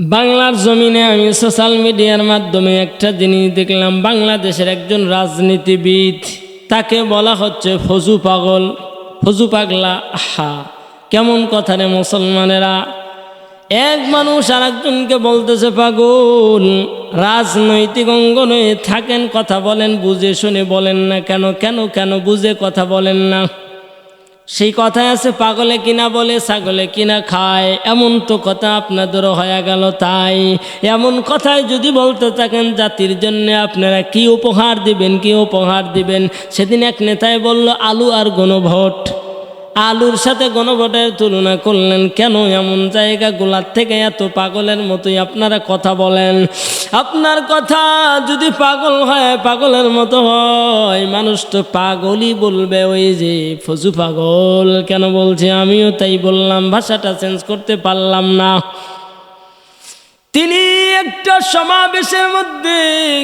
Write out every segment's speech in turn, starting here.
বাংলার জমিনে আমি সোশ্যাল মিডিয়ার মাধ্যমে একটা জিনিস দেখলাম, বাংলাদেশের একজন রাজনীতিবিদ, তাকে বলা হচ্ছে ফজু পাগল। ফজু পাগলা হা কেমন কথা রে মুসলমানেরা। এক মানুষ আর একজনকে বলতেছে, পাগল, রাজনৈতিক অঙ্গনে থাকেন, কথা বলেন, বুঝে শুনে বলেন না কেন কেন কেন, বুঝে কথা বলেন না। সেই কথায় আছে, পাগলে কিনা বলে, ছাগলে কিনা খায়। এমন তো কথা আপনাদেরও হয়ে গেল তাই। এমন কথায় যদি বলতে থাকেন, জাতির জন্য আপনারা কি উপহার দিবেন, কি উপহার দিবেন? সেদিন এক নেতায় বলল, আলু আর গণভোট আলুর সাথে গণভোটের তুলনা করলেন, কেন এমন জায়গাগুলার থেকে এত পাগলের মতোই আপনারা কথা বলেন? আপনার কথা যদি পাগল হয়, পাগলের মতো হয়। মানুষ তো পাগলই বলবে, ওই যে ফজু পাগল। কেন বলছে, আমিও তাই বললাম, ভাষাটা চেঞ্জ করতে পারলাম না। তিনি একটা সমাবেশের মধ্যে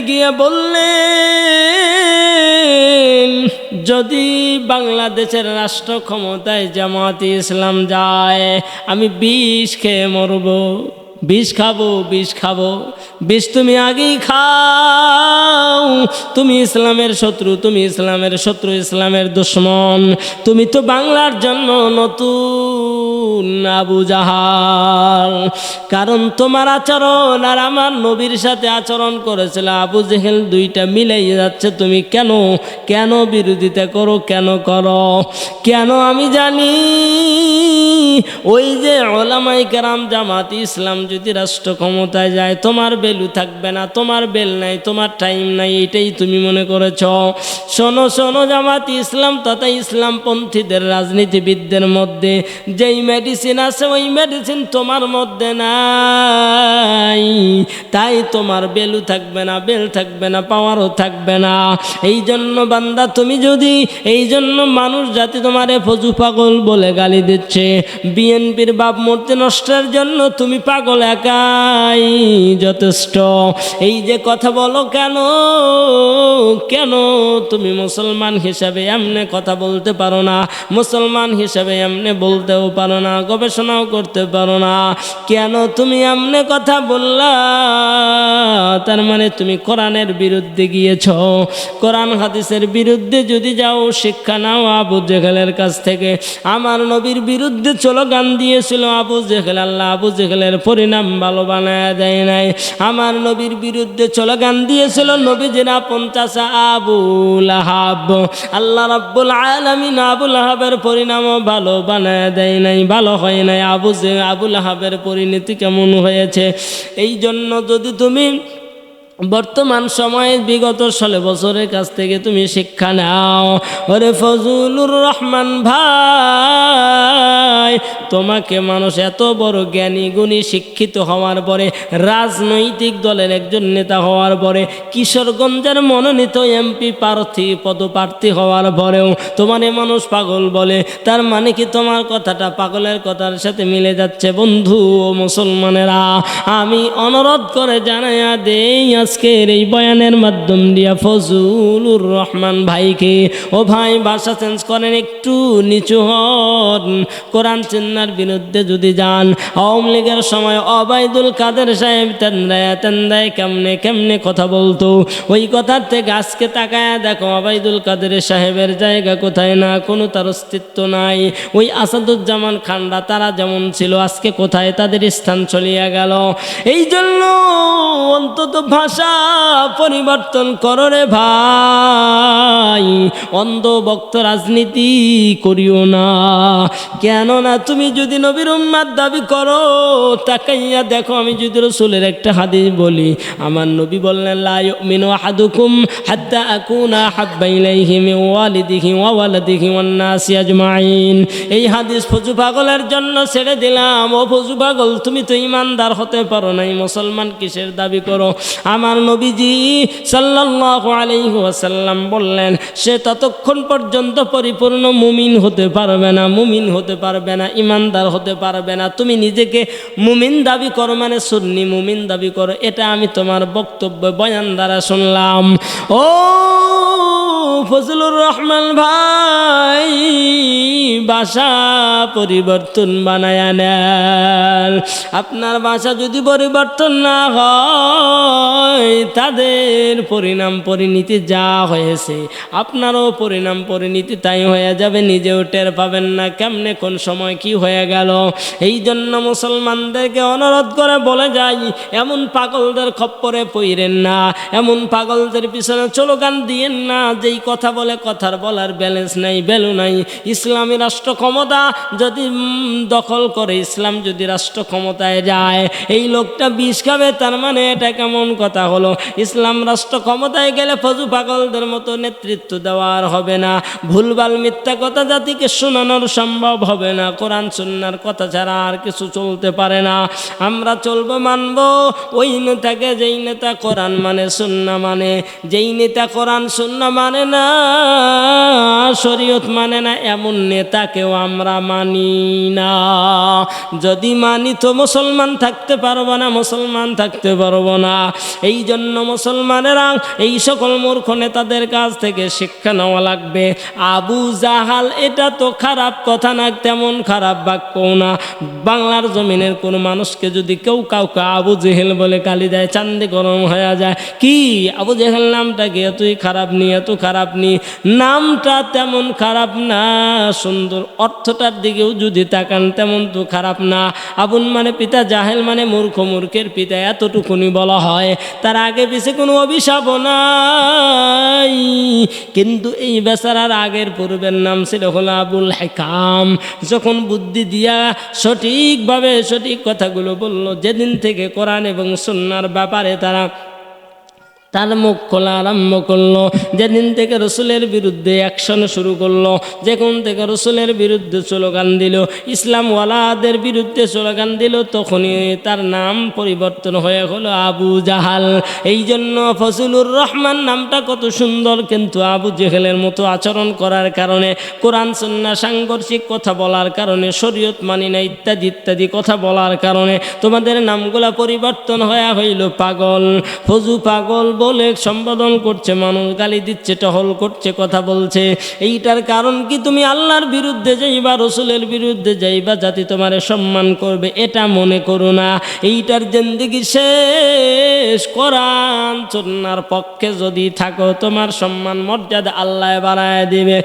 গিয়ে বললেন যদি বাংলাদেশের রাষ্ট্র ক্ষমতায় জামাতি ইসলাম যায় আমি বিষ খেয়ে মরব। বিষ খাব বিষ খাব। বিষ তুমি আগেই খাও। তুমি ইসলামের শত্রু, তুমি ইসলামের শত্রু, ইসলামের দুশ্মন। তুমি তো বাংলার জন্য নতুন, আবু জাহাল। কারণ তোমার আচরণ আর আমার নবীর সাথে আচরণ করেছিল আবু জেহেল, দুইটা মিলাই যাচ্ছে। তুমি কেন কেন বিরোধিতা করো, কেন করো? কেন আমি জানি? ওই যে ওলামাই কেরাম জামাত ইসলাম যদি রাষ্ট্র ক্ষমতায় যায়, তোমার বেলু থাকবে না, তোমার বেল নাই, তোমার টাইম নাই এটাই তুমি মনে করেছ। শোনো শোনো জামাত ইসলাম তথা ইসলামপন্থীদের রাজনীতিবিদদের মধ্যে, যেই মেডিসিন আছে, ওই মেডিসিন তোমার মধ্যে নাই। তাই তোমার বেলু থাকবে না, বেল থাকবে না পাওয়ারও থাকবে না। এই জন্য বান্দা, তুমি যদি এই জন্য মানুষ জাতি তোমারে ফজু পাগল বলে গালি দিচ্ছে বিএনপির বাপ মূর্তি নষ্টের জন্য তুমি পাগল একাই যথেষ্ট। এই যে কথা বলো কেন? কেন তুমি মুসলমান হিসাবে এমনি কথা বলতে পারো না? মুসলমান হিসাবে এমনি বলতেও পারো না, গবেষণাও করতে পারো না। কেন তুমি এমনি কথা বললা? তার মানে তুমি কোরআনের বিরুদ্ধে গিয়েছ। কোরআন হাদিসের বিরুদ্ধে যদি যাও, শিক্ষা নাও আবু জেহেলের কাছ থেকে। আমার নবীর বিরুদ্ধে চলো গান দিয়েছিল আবু জেহেল, আল্লাহ আবু জেহেলের পরিণাম ভালো বানায় দেয় নাই। আমার নবীর বিরুদ্ধে চলো গান দিয়েছিল জেনা পঞ্চাশ আবুল আহাব আল্লাহ রাব্বুল আলমিন আবুল আহাবের পরিণামও ভালো বানায় দেয় নাই, ভালো হয় নাই। আবু আবুল আহাবের পরিণতি কেমন হয়েছে? এই জন্য যদি তুমি বর্তমান সময়ে বিগত ষোলো বছরের কাছ থেকে তুমি শিক্ষা নাও। ওরে ফজলুর রহমান ভাই, তোমাকে মানুষ এত বড় জ্ঞানী গুণী শিক্ষিত হওয়ার পরে, রাজনৈতিক দলের একজন নেতা হওয়ার পরে, কিশোরগঞ্জের মনোনীত এমপি প্রার্থী, পদপ্রার্থী হওয়ার পরেও তোমার মানুষ পাগল বলে। তার মানে কি তোমার কথাটা পাগলের কথার সাথে মিলে যাচ্ছে বন্ধু ও মুসলমানেরা? আমি অনুরোধ করে জানাইয়া দেই আজকের এই বয়ানের মাধ্যম দিয়া ফজলুর রহমান ভাইকে, ও ভাই ভাষা চেঞ্জ করেন, একটু নিচু হন। কোরআন চিন্নার বিরুদ্ধে যদি যান, আওয়ামী লীগের সময় অবায়দুল কাদের সাহেব তেন্দায় তেন্দায় কেমনে কেমনে কথা বলতো? ওই কথার থেকে আজকে তাকায় দেখো অবায়দুল কাদের সাহেবের জায়গা কোথায় না, কোনো তার অস্তিত্ব নাই। ওই আসাদুজ্জামান খান্ডা তারা যেমন ছিল, আজকে কোথায় তাদের স্থান চলিয়া গেল? এই জন্য অন্তত ভাষা পরিবর্তন করো রে ভাই। অন্ধভক্ত রাজনীতি করিও না। কেননা তুমি যদি নবীর উম্মাদ দাবি করো, তাকাইয়া দেখো, আমি যদি রসুলের একটা হাদিস বলি, আমার নবী বললেন, লা ইউমিনু আহাদুকুম হাত্তা আকুনা হাব্বা ইলাইহি মিন ওয়ালিদিহি ওয়া ওয়ালাদিহি ওয়ান নাসি আজমাইন। এই হাদিস ফজু পাগলের জন্য ছেড়ে দিলাম। ও ফজু পাগল, তুমি তো ইমানদার হতে পারো নাই মুসলমান কিসের দাবি করো? আমার আমার নবীজি সাল্লাল্লাহু আলাইহি ওয়াসাল্লাম বললেন, সে ততক্ষণ পর্যন্ত পরিপূর্ণ মুমিন হতে পারবে না, মুমিন হতে পারবে না, ইমানদার হতে পারবে না। তুমি নিজেকে মুমিন দাবি করো মানে সুন্নি মুমিন দাবি করো। এটা আমি তোমার বক্তব্য বয়ান দ্বারা শুনলাম। ও ফজলুর রহমান ভাই বাসা পরিবর্তন বানায় নেন আপনার বাসা যদি পরিবর্তন না হয়, তাদের পরিণাম পরিণতি যা হয়েছে, আপনারও পরিণাম পরিণতি তাই হয়ে যাবে, নিজেও টের পাবেন না কেমনে কোন সময় কি হয়ে গেল। এই জন্য মুসলমানদেরকে অনুরোধ করে বলে যাই, এমন পাগলদের খপ্পরে পইরেন না, এমন পাগলদের পিছনে চলো গান দিয়েন না, যেই কথা বলে, কথার বলার ব্যালেন্স নাই ভ্যালু নাই। ইসলামী রাষ্ট্র ক্ষমতা যদি দখল করে, ইসলাম যদি রাষ্ট্র ক্ষমতায় যায়, এই লোকটা বিষ খাবে, তার মানে এটা কেমন কথা হলো? ইসলাম রাষ্ট্র ক্ষমতায় গেলে ফজু পাগলদের মতো নেতৃত্ব দেওয়ার হবে না। ভুলভাল মিথ্যা কথা জাতিকে শোনানোর সম্ভব হবে না। কোরআন, সুন্নার কথা ছাড়া আর কিছু চলতে পারে না। আমরা চলবো, মানবো, ওই নেতাকে যেই নেতা কোরআন মানে সুন্না মানে। যেই নেতা কোরআন, সুন্না মানে না শরীয়ত মানে না এমন নেতাকেও আমরা মানি না। যদি মানি তো মুসলমান থাকতে পারব না, মুসলমান থাকতে পারব না। এই জন্য মুসলমানেরা এই সকল মূর্খ নেতাদের কাছ থেকে শিক্ষা নেওয়া লাগবে। আবু জাহাল, এটা তো খারাপ কথা না, তেমন খারাপ বাক্যও না। বাংলার জমিনের কোনো মানুষকে যদি কেউ কাউকে আবু জেহেল বলে কালি দেয়, চান্দে গরম হয়ে যায়, কি? আবু জেহেল নামটা কি? এতই খারাপ নিয়ে এত খারাপ নি? নামটা তেমন খারাপ না, সুন্দর অর্থটার দিকেও যদি তাকান তেমন তো খারাপ না। আবুন মানে পিতা, জাহেল মানে মূর্খ, মূর্খের পিতা, এতটুকুনি বলা হয়। তার আগে পিছে কোনো অভিশাপ নাই। কিন্তু এই বেচারার আগের পূর্বের নাম ছিল হলো আবুল হেকাম। যখন বুদ্ধি দিয়া সঠিকভাবে সঠিক কথাগুলো বলল, যেদিন থেকে কোরআন এবং সন্ন্যার ব্যাপারে তারা তার মুখ খোলা আরম্ভ করল। যেদিন থেকে রসুলের বিরুদ্ধে অ্যাকশন শুরু করল, যখন থেকে রসুলের বিরুদ্ধে স্লোগান দিল, ইসলামওয়ালাদের বিরুদ্ধে স্লোগান দিল, তখনই তার নাম পরিবর্তন হয়ে হলো আবু জাহাল। এই জন্য ফজলুর রহমান নামটা কত সুন্দর, কিন্তু আবু জেহেলের মতো আচরণ করার কারণে, কোরআন সন্না সাংঘর্ষিক কথা বলার কারণে, শরীয়ত মানি না, ইত্যাদি ইত্যাদি কথা বলার কারণে তোমাদের নামগুলা পরিবর্তন হয়ে হইল পাগল। ফজু পাগল বলে, সম্বোধন করছে, মানুষ গালি দিচ্ছে, টহল করছে, কথা বলছে। এইটার কারণ কি? তুমি আল্লাহর বিরুদ্ধে যাইবা, রসুলের বিরুদ্ধে যাইবা, জাতি তোমার সম্মান করবে, এটা মনে করো না। এইটার জিন্দিগি শেষ। কোরআন চন্নার পক্ষে যদি থাকো, তোমার সম্মান, মর্যাদা আল্লাহ বাড়ায় দিবে।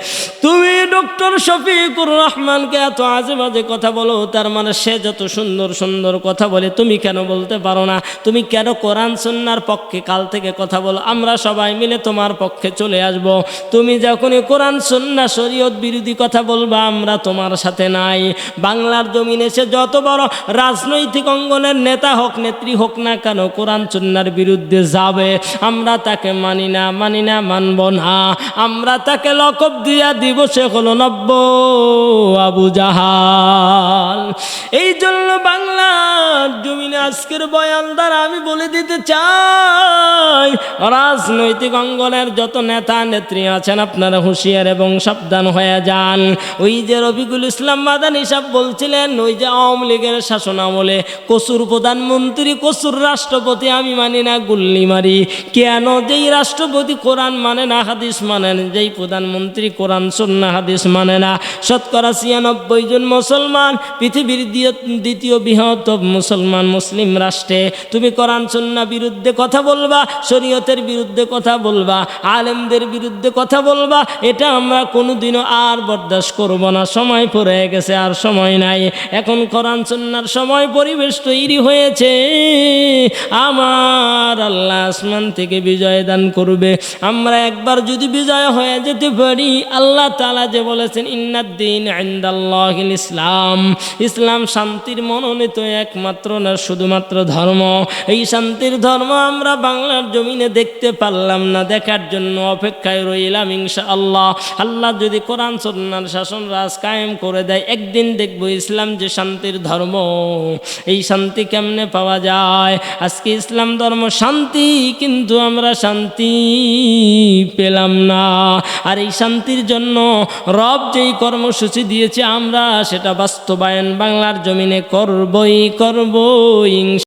তুমি ডক্টর শফিকুর রহমানকে এত আজে বাজে কথা বলো, তার মানে সে যত সুন্দর সুন্দর কথা বলে, তুমি কেন বলতে পারো না? তুমি কেন কোরআন সন্ন্যার পক্ষে কাল থেকে কথা বলো? আমরা সবাই মিলে তোমার পক্ষে চলে আসব। তুমি যখনই কোরআন সন্না শরীয়ত বিরোধী কথা বলবা, আমরা তোমার সাথে নাই। বাংলার জমিনে সে যত বড় রাজনৈতিক অঙ্গনের নেতা হোক, নেত্রী হোক না কেন, কোরআন সন্ন্যার বিরুদ্ধে যাবে। আমরা তাকে মানি না মানি না, মানব না। আমরা তাকে লকব দিয়া দিব, সে হলো নব্য আবু জাহাল। এই জন্য জমিনে আজকের বয়ান দ্বারা আমি বলে দিতে চাই, রাজনৈতিক অঙ্গনের যত নেতা নেত্রী আছেন, আপনারা হুঁশিয়ার এবং সাবধান হয়ে যান। ওই যে রবিকুল ইসলাম মাদানী সাহেব বলছিলেন, ওই যে আওয়ামী লীগের শাসন আমলে কসুর প্রধানমন্ত্রী, কসুর রাষ্ট্রপতি আমি মানি না, গুল্লি মারি। কেন? যেই রাষ্ট্রপতি কোরআন মানে না, হাদিস মানে না। যেই প্রধানমন্ত্রী কোরআন সন্না হাদিস মানে না। শতকরা ছিয়ানব্বই জন মুসলমান, পৃথিবীর দ্বিতীয় বৃহত্তম মুসলমান, মুসলিম রাষ্ট্রে, তুমি কোরআন সন্না বিরুদ্ধে কথা বলবা, শরীয়তের বিরুদ্ধে কথা বলবা, আলেমদের বিরুদ্ধে কথা বলবা, এটা আমরা কোনোদিনও আর বরদাস্ত করব না। সময় পড়ে গেছে, আর সময় নাই। এখন কোরআন সন্ন্যার সময় পরিবেশ তৈরি হয়েছে। আমার আল্লাহ আসমান থেকে বিজয় দান করবে। আমরা একবার যদি বিজয় হয়ে যেতে পারি, আল্লাহ তালা যে বলেছেন ইন্নাদ্দিন আইন্দাল্লাহিল ইসলাম। ইসলাম শান্তির মনোনীত একমাত্র না শুধুমাত্র ধর্ম। এই শান্তির ধর্ম আমরা বাংলার জমিনে দেখতে পারলাম না, দেখার জন্য অপেক্ষায় রইলাম ইনশা আল্লাহ আল্লাহ যদি কোরআন সন্ন্যার শাসন, রাজ কায়েম করে দেয়, একদিন দেখব ইসলাম যে শান্তির ধর্ম। এই শান্তি কেমনে পাওয়া যায়? আজকে ইসলাম ধর্ম শান্তি, কিন্তু আমরা শান্তি পেলাম না। আর এই শান্তির জন্য রব যেই কর্মসূচি দিয়েছে, আমরা সেটা বাস্তবায়ন বাংলার জমিনে করবই করবই। ইংশ